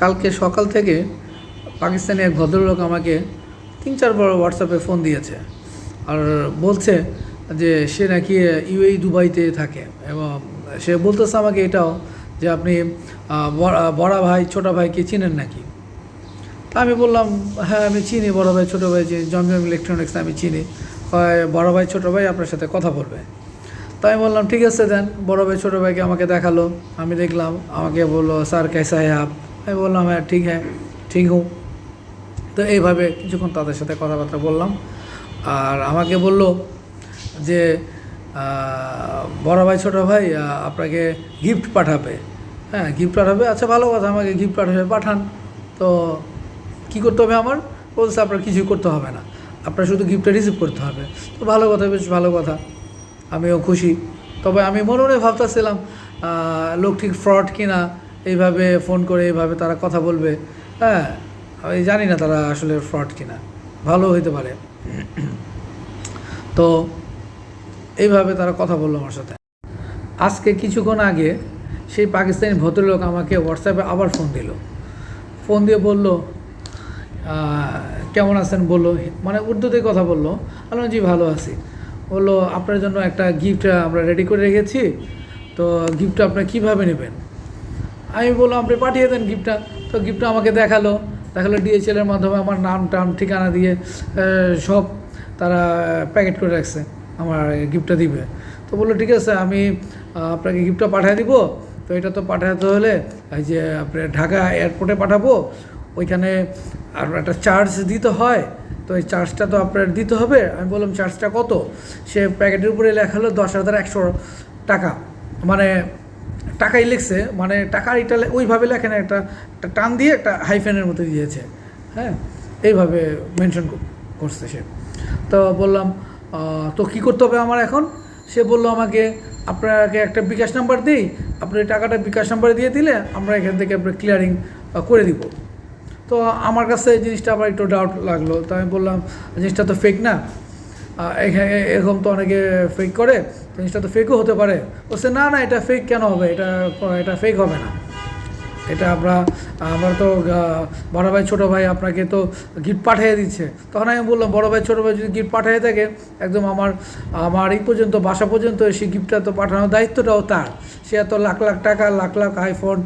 কালকে সকাল থেকে পাকিস্তানি এক ভদ্রলোক আমাকে তিন চারবার হোয়াটসঅ্যাপে ফোন দিয়েছে আর বলছে যে সে নাকি ইউএই দুবাইতে থাকে এবং সে বলতেছে আমাকে এটাও যে আপনি বড়া ভাই, ছোটা ভাইকে চিনেন নাকি? তা আমি বললাম হ্যাঁ আমি চিনি, বড় ভাই, ছোটো ভাই চিনি জমজম ইলেকট্রনিক্স আমি চিনি। হয় বড় ভাই, ছোটো ভাই আপনার সাথে কথা বলবে। তাই বললাম, ঠিক আছে দেন। বড় ভাই, ছোটো ভাইকে আমাকে দেখাল। আমি দেখলাম, আমাকে বলল, স্যার ক্যাসা সাহেব আমি বললাম হ্যাঁ ঠিক হ্যাঁ ঠিক হুঁ তো এইভাবে কিছুক্ষণ তাদের সাথে কথাবার্তা বললাম। আর আমাকে বলল যে বড় ভাই, ছোটো ভাই আপনাকে গিফট পাঠাবে। হ্যাঁ গিফট পাঠাবে? আচ্ছা ভালো কথা, আমাকে গিফট পাঠাবে, পাঠান। তো কী করতে হবে আমার? বলছে, আপনার কিছুই করতে হবে না, আপনার শুধু গিফটটা রিসিভ করতে হবে। তো ভালো কথা, বেশ ভালো কথা, আমিও খুশি। তবে আমি মনে মনে ভাবতেছিলাম ঠিক ফ্রড কিনা এইভাবে ফোন করে এইভাবে তারা কথা বলবে হ্যাঁ? আমি জানি না তারা আসলে ফ্রড কিনা, ভালো হইতে পারে। তো এইভাবে তারা কথা বলল আমার সাথে। আজকে কিছুক্ষণ আগে সেই পাকিস্তানি ভদ্রলোক আমাকে হোয়াটসঅ্যাপে আবার ফোন দিল। ফোন দিয়ে বলল কেমন আছেন? বলল মানে উর্দুতে কথা বলল। বললাম জি, ভালো আছি। বলল, আপনার জন্য একটা গিফট আমরা রেডি করে রেখেছি। তো গিফটটা আপনি কীভাবে নেবেন? আমি বললাম, আপনি পাঠিয়ে দেন গিফটটা তো গিফটটা আমাকে দেখাল। দেখাল ডিএচএলের মাধ্যমে আমার নাম, টাম, ঠিকানা দিয়ে সব তারা প্যাকেট করে রাখছে, আমার গিফটটা দিবে। তো বলল, ঠিক আছে, আমি আপনাকে গিফটটা পাঠিয়ে দিব। তো এটা তো পাঠাতে হলে এই যে আপনি ঢাকা এয়ারপোর্টে পাঠাবো, ওইখানে আর একটা চার্জ দিতে হয়। তো এই চার্জটা তো আপনার দিতে হবে। আমি বললাম চার্জটা কত? সে প্যাকেটের উপরে লেখা হলো দশ হাজার একশো টাকা। মানে টাকাই লিখছে মানে টাকার এটা ওইভাবে লেখে না একটা টান দিয়ে একটা হাইফেনের মতো দিয়েছে। হ্যাঁ? এইভাবে মেনশন করছে সে। তো বললাম তো কী করতে হবে আমার এখন? সে বলল আমাকে, আপনাকে একটা বিকাশ নাম্বার দিই, আপনি টাকাটা বিকাশ নাম্বারে দিয়ে দিলে আমরা এখান থেকে আপনার ক্লিয়ারিং করে দিব। তো আমার কাছে জিনিসটা আবার একটু ডাউট লাগল। তো আমি বললাম, জিনিসটা তো ফেক না। এখানে এরকম তো অনেকে ফেক করে, জিনিসটা তো ফেকও হতে পারে। বলছে, না না, এটা ফেক কেন হবে? এটা এটা ফেক হবে না। এটা আমরা, আমার তো বড়ো ভাই, ছোটো ভাই আপনাকে তো গিফট পাঠিয়ে দিচ্ছে। তখন আমি বললাম, বড় ভাই, ছোটো ভাই, যদি গিফট পাঠিয়ে থাকে, একদম আমার আমার এই পর্যন্ত, বাসা পর্যন্ত সেই গিফটটা তো পাঠানোর দায়িত্বটাও তার। সে এত লাখ লাখ টাকা, লাখ লাখ আইফোন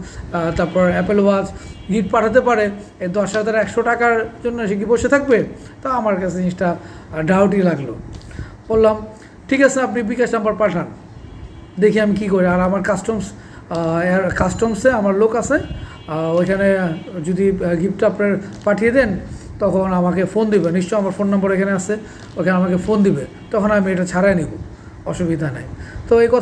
তারপর অ্যাপেল ওয়াচ গিফট পাঠাতে পারে, এই দশ হাজার একশো টাকার জন্য সে কি বসে থাকবে? তা আমার কাছে জিনিসটা ডাউটই লাগল। বললাম, ঠিক আছে, আপনি বিকাশ নাম্বার পাঠান। দেখি আমি কী করি। আর আমার কাস্টমস কাস্টমসে আমার লোক আছে ওইখানে যদি গিফটটা আপনার পাঠিয়ে দেন, তখন আমাকে ফোন দিবে। নিশ্চয় আমার ফোন নম্বর এখানে আছে, ওখানে আমাকে ফোন দিবে। তখন আমি এটা ছাড়াই নেব। অসুবিধা নাই। তো এই কথা